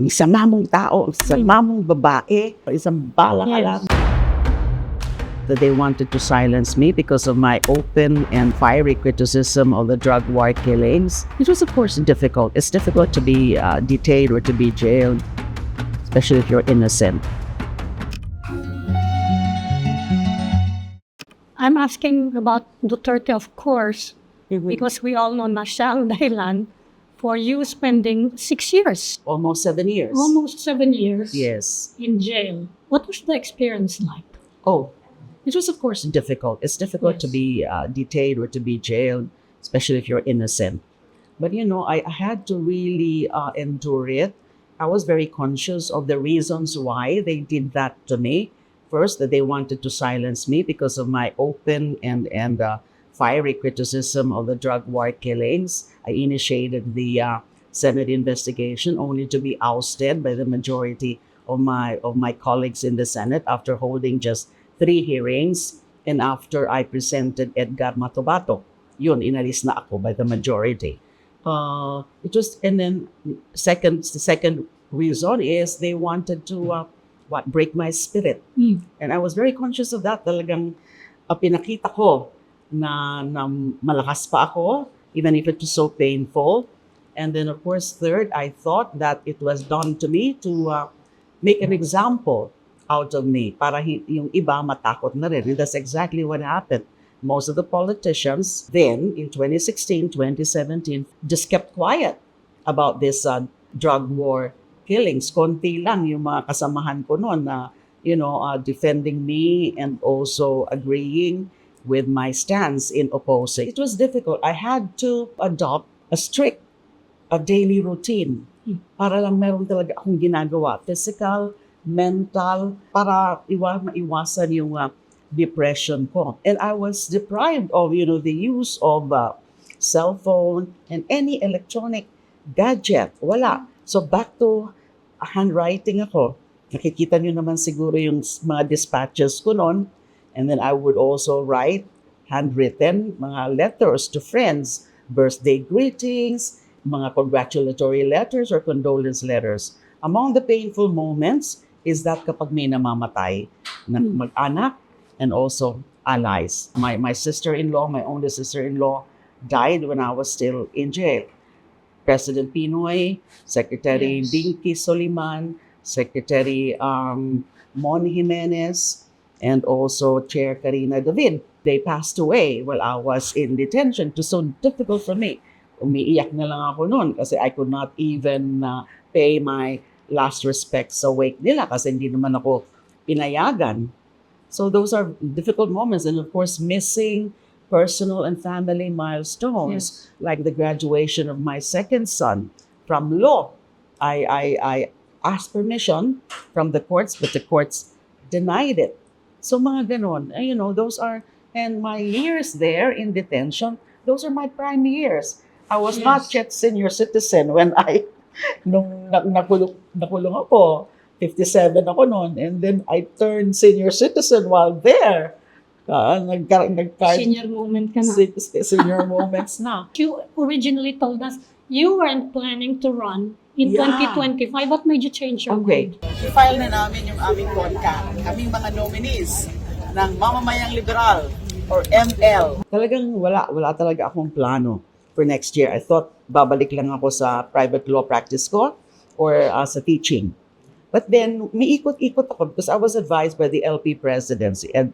Isang mamong tao, isang mamong babae, isang bala Yes. lang. That they wanted to silence me because of my open and fiery criticism of the drug war killings. It was, of course, difficult. It's difficult to be uh, detained or to be jailed, especially if you're innocent. I'm asking about Duterte, of course, because we all know na siya ang dahilan for you spending six years, Almost seven years. almost seven years Yes. in jail. What was the experience like? Oh, it was, of course, difficult. It's difficult to Yes. be uh, detained or to be jailed, especially if you're innocent. But you know, I I had to really uh, endure it. I was very conscious of the reasons why they did that to me. First, that they wanted to silence me because of my open and and uh, fiery criticism of the drug war killings. I initiated the uh, Senate investigation, only to be ousted by the majority of my of my colleagues in the Senate after holding just three hearings and after I presented Edgar Matobato. Yun, inalis na ako by the majority. Uh, it was, and then second, the second reason is they wanted to, uh, what, break my spirit. Hmm. And I was very conscious of that. Talagang uh, pinakita ko na, na malakas pa ako, even if it was so painful. And then, of course, third, I thought that it was done to me to uh, make an example out of me para yung iba matakot na rin. And that's exactly what happened. Most of the politicians then, in 2016, 2017, just kept quiet about this uh, drug war killings. Konti lang yung mga kasamahan ko noon na, you know, uh, defending me and also agreeing with my stance in opposing. It was difficult. I had to adopt a strict a daily routine para lang meron talaga akong ginagawa. Physical, mental, para iwa, maiwasan yung uh, depression ko. And I was deprived of, you know, the use of uh, cell phone and any electronic gadget. Wala. So back to handwriting ako. Nakikita niyo naman siguro yung mga dispatches ko noon. And then I would also write handwritten mga letters to friends, birthday greetings, mga congratulatory letters or condolence letters. Among the painful moments is that kapag may namamatay na Hmm. mag-anak and also allies. My, my sister-in-law, my only sister-in-law, died when I was still in jail. President Pinoy, Secretary Yes. Binky Soliman, Secretary um, Mon Jimenez, and also Chair Karina David. They passed away while I was in detention. It was so difficult for me. Umiiyak na lang ako noon kasi I could not even uh, pay my last respects sa wake nila kasi hindi naman ako pinayagan. So those are difficult moments and of course missing personal and family milestones like the graduation of my second son from law. I, I, I asked permission from the courts, but the courts denied it. So mga ganon, eh, you know, those are, and my years there in detention, those are my prime years. I was Yes. not yet senior citizen when I, nung na, nakulong, nakulong ako, 57 ako noon, and then I turned senior citizen while there. Uh, nagka, nagka, Senior moment ka na. se- se- senior moments na. You originally told us you weren't planning to run in Yeah. 2025. What made you change your Okay. mind? I-file na namin yung aming CONCA, kaming mga nominees ng Mamamayang Liberal or ML. Talagang wala, wala talaga akong plano for next year. I thought babalik lang ako sa private law practice ko or uh, sa teaching. But then, may ikot-ikot ako because I was advised by the LP president, si Ed,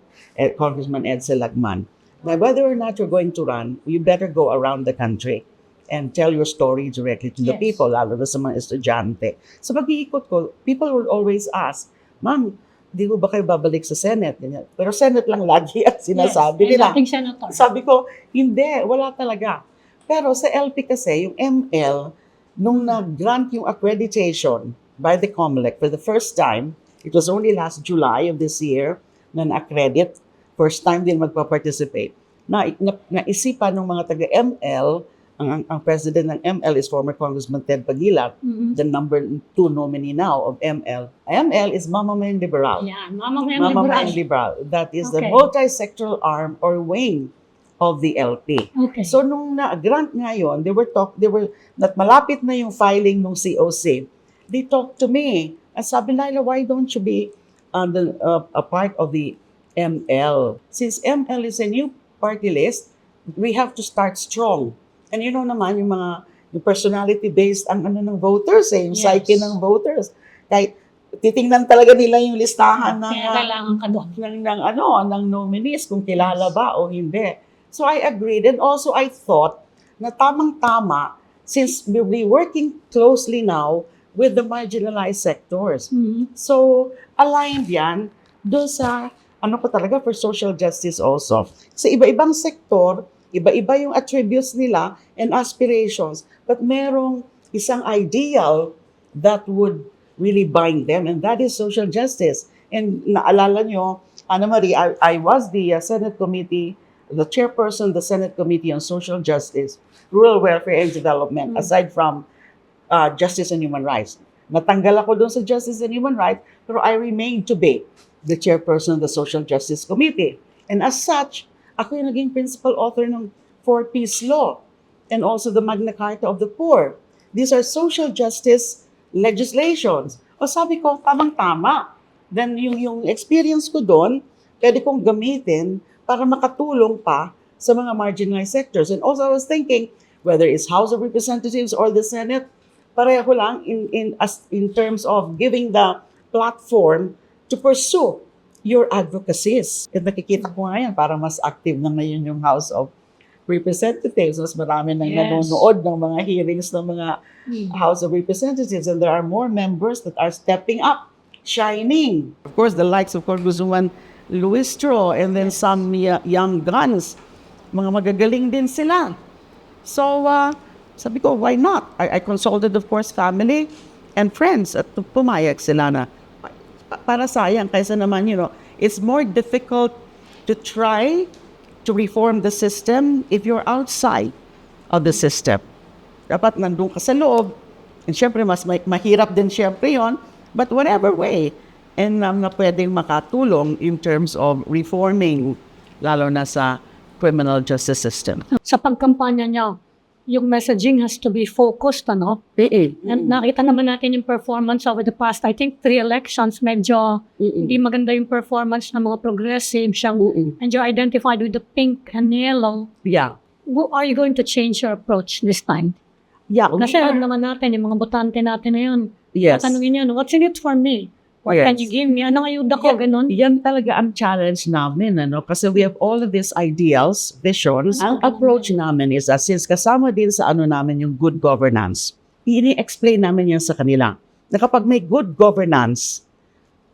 Congressman Ed Selagman, na whether or not you're going to run, you better go around the country and tell your story directly to the Yes. people, lalo na sa mga estudyante. Sa pag-iikot ko, people will always ask, Ma'am, di ko ba kayo babalik sa Senate? Ganyan. Pero Senate lang lagi ang sinasabi yes, nila. senator. Sabi ko, hindi, wala talaga. Pero sa LP kasi, yung ML, nung nag-grant yung accreditation by the COMELEC for the first time, it was only last July of this year na na-accredit, first time din magpa-participate, na, na, naisipan ng mga taga-ML, ang, ang, ang president ng ML is former Congressman Ted Pagilat, Mhm. the number two nominee now of ML. ML is Mama Man Liberal. Yeah, Mama Mayan Mama Liberal. Man Liberal. That is the Okay. multi-sectoral arm or wing of the LP. Okay. So nung na-grant nga yun, they were talk, they were, at malapit na yung filing ng COC, they talked to me. And sabi, Laila, why don't you be uh, the, uh, a part of the ML? Since ML is a new party list, we have to start strong. And you know naman, yung mga yung personality-based ang ano ng voters eh, yung Yes. psyche ng voters. Kahit titingnan talaga nila yung listahan ng, Kaya kailangan ka doon. ng, ng ano, ng nominees kung kilala ba o hindi. So I agreed and also I thought na tamang-tama since we'll be working closely now with the marginalized sectors. Mhm. So aligned yan doon sa ano ko talaga for social justice also. Sa iba-ibang sektor, iba-iba yung attributes nila and aspirations, but merong isang ideal that would really bind them, and that is social justice. And naalala nyo, Ana Marie, I, I was the uh, Senate Committee, the chairperson of the Senate Committee on Social Justice, Rural Welfare and Development, aside from uh, Justice and Human Rights. Natanggal ako doon sa Justice and Human Rights, pero I remained to be the chairperson of the Social Justice Committee. And as such, ako yung naging principal author ng Four-Piece Law and also the Magna Carta of the Poor. These are social justice legislations. O sabi ko, tamang-tama. Then yung, yung experience ko doon, pwede kong gamitin para makatulong pa sa mga marginalized sectors. And also I was thinking, whether it's House of Representatives or the Senate, pareho lang in, in, as, in terms of giving the platform to pursue your advocacies. At nakikita ko nga yan, para mas active na ngayon yung House of Representatives. Mas marami nang Yes. nanonood ng mga hearings ng mga House of Representatives and there are more members that are stepping up, shining. Of course, the likes of Congresswoman Luistro and then some y- young guns, mga magagaling din sila. So, uh, sabi ko, why not? I, I consulted, of course, family and friends at pumayag sila na para sayang kaysa naman, you know, it's more difficult to try to reform the system if you're outside of the system. Dapat nandun ka sa loob. And syempre, mas ma- mahirap din syempre yon But whatever way, and um, na pwedeng makatulong in terms of reforming, lalo na sa criminal justice system. Sa pagkampanya niya, yung messaging has to be focused, ano? And nakita naman natin yung performance over the past, I think, three elections, medyo hindi maganda yung performance ng mga progressive. Siyang, and you're identified with the pink and yellow. Yeah. Wo- Are you going to change your approach this time? Yeah. Kasi alam naman natin, yung mga botante natin na yun, yes. tanungin yan, what's in it for me? What can Yes. you give me? Anong ayuda ko? Ganon. Yan talaga ang challenge namin, ano? Kasi we have all of these ideals, visions. Ang approach namin is, uh, since kasama din sa ano namin yung good governance, ini-explain namin yan sa kanila. Na kapag may good governance,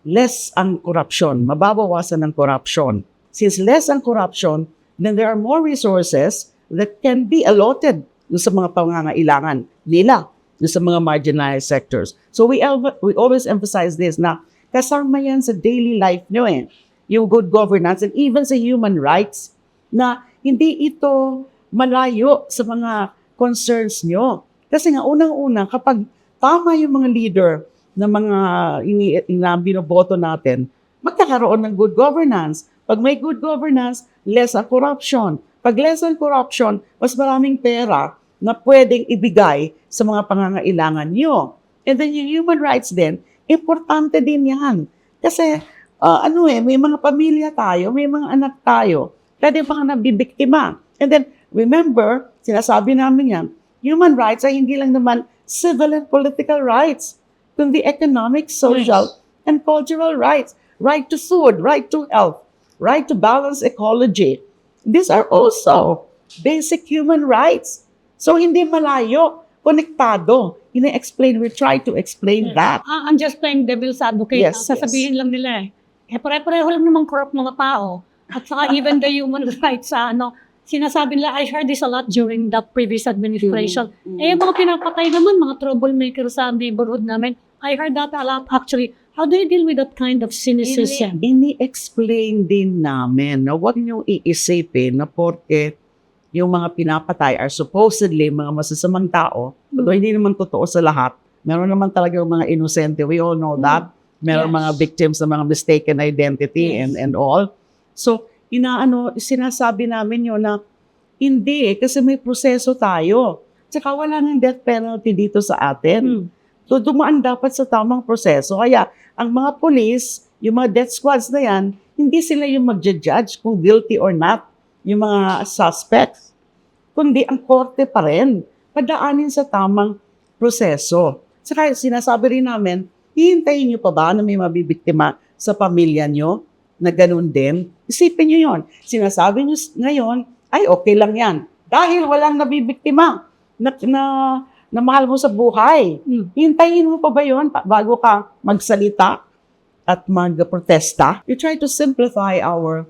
less ang corruption, mababawasan ang corruption. Since less ang corruption, then there are more resources that can be allotted sa mga pangangailangan nila, sa mga marginalized sectors. So we, we always emphasize this na kasama yan sa daily life nyo eh. Yung good governance and even sa human rights na hindi ito malayo sa mga concerns nyo. Kasi nga unang-una kapag tama yung mga leader na mga ini, na binoboto natin, magkakaroon ng good governance. Pag may good governance, less ang corruption. Pag less ang corruption, mas maraming pera na pwedeng ibigay sa mga pangangailangan nyo. And then yung human rights din, importante din yan. Kasi ah, ano eh, may mga pamilya tayo, may mga anak tayo, pwede pa nga nabibiktima. And then, remember, sinasabi namin yan, human rights ay hindi lang naman civil and political rights, kundi economic, social, and cultural rights. Right to food, right to health, right to balanced ecology. These are also basic human rights. So, hindi malayo, konektado. Ina-explain, we try to explain that. Ah, I'm just playing devil's advocate. Yes, Ang Sasabihin lang nila eh. Eh, pare-pareho lang naman corrupt mga tao. At saka even the human rights sa ano, sinasabi nila, I heard this a lot during the previous administration. Eh, yung mga pinapatay naman, mga troublemaker sa neighborhood namin, I heard that a lot actually. How do you deal with that kind of cynicism? Ini, ini-explain din namin na huwag niyong iisipin na porke yung mga pinapatay are supposedly mga masasamang tao, although hindi naman totoo sa lahat. Meron naman talaga yung mga inosente. We all know that. Meron Yes. mga victims ng mga mistaken identity and and all. So, inaano, sinasabi namin yun na hindi kasi may proseso tayo. Tsaka wala ng death penalty dito sa atin. Hmm. So, dumaan dapat sa tamang proseso. Kaya, ang mga police, yung mga death squads na yan, hindi sila yung magja-judge kung guilty or not, yung mga suspects. Kundi ang korte pa rin, padaanin sa tamang proseso. Saka sinasabi rin namin, hihintayin nyo pa ba na may mabibiktima sa pamilya nyo na ganun din? Isipin nyo yon. Sinasabi nyo ngayon, ay okay lang yan. Dahil walang nabibiktima na, na, na mahal mo sa buhay. Hmm. Hintayin mo pa ba pa- bago ka magsalita at magprotesta? You try to simplify our,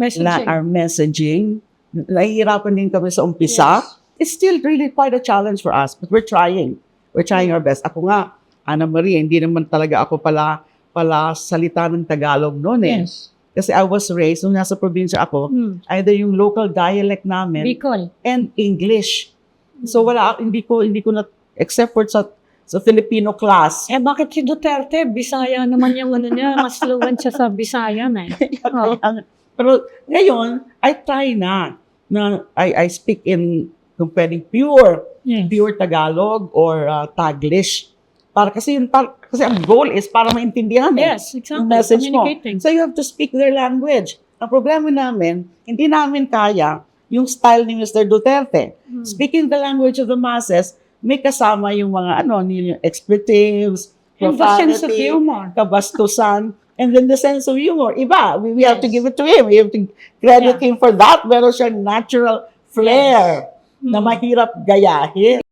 Messaging. la, our messaging. Nahihirapan din kami sa umpisa. It's still really quite a challenge for us, but we're trying. We're trying our best. Ako nga, Ana Maria, hindi naman talaga ako pala pala salita ng Tagalog noon eh. Yes. Kasi I was raised, nung nasa probinsya ako, Hmm. either yung local dialect namin Bicol. and English. So wala, hindi ko, hindi ko na, except for sa, sa Filipino class, Eh, bakit si Duterte? Bisaya naman yung ano niya. Mas fluent siya sa Bisaya na eh. Oh. Pero ngayon, I try na na I, I speak in kung pwedeng pure, Yes. pure Tagalog or uh, Taglish. Para kasi yun, par, kasi ang goal is para maintindihan eh, Yes, yung exactly. message mo. So you have to speak their language. Ang problema namin, hindi namin kaya yung style ni Mr. Duterte. Hmm. Speaking the language of the masses, may kasama yung mga ano, yung expletives, profanity, kabastusan, and then the sense of humor. Iba, we, we have to Yes. give it to him. We have to credit Yeah. him for that. Meron siyang natural flair na Hmm. mahirap gayahin.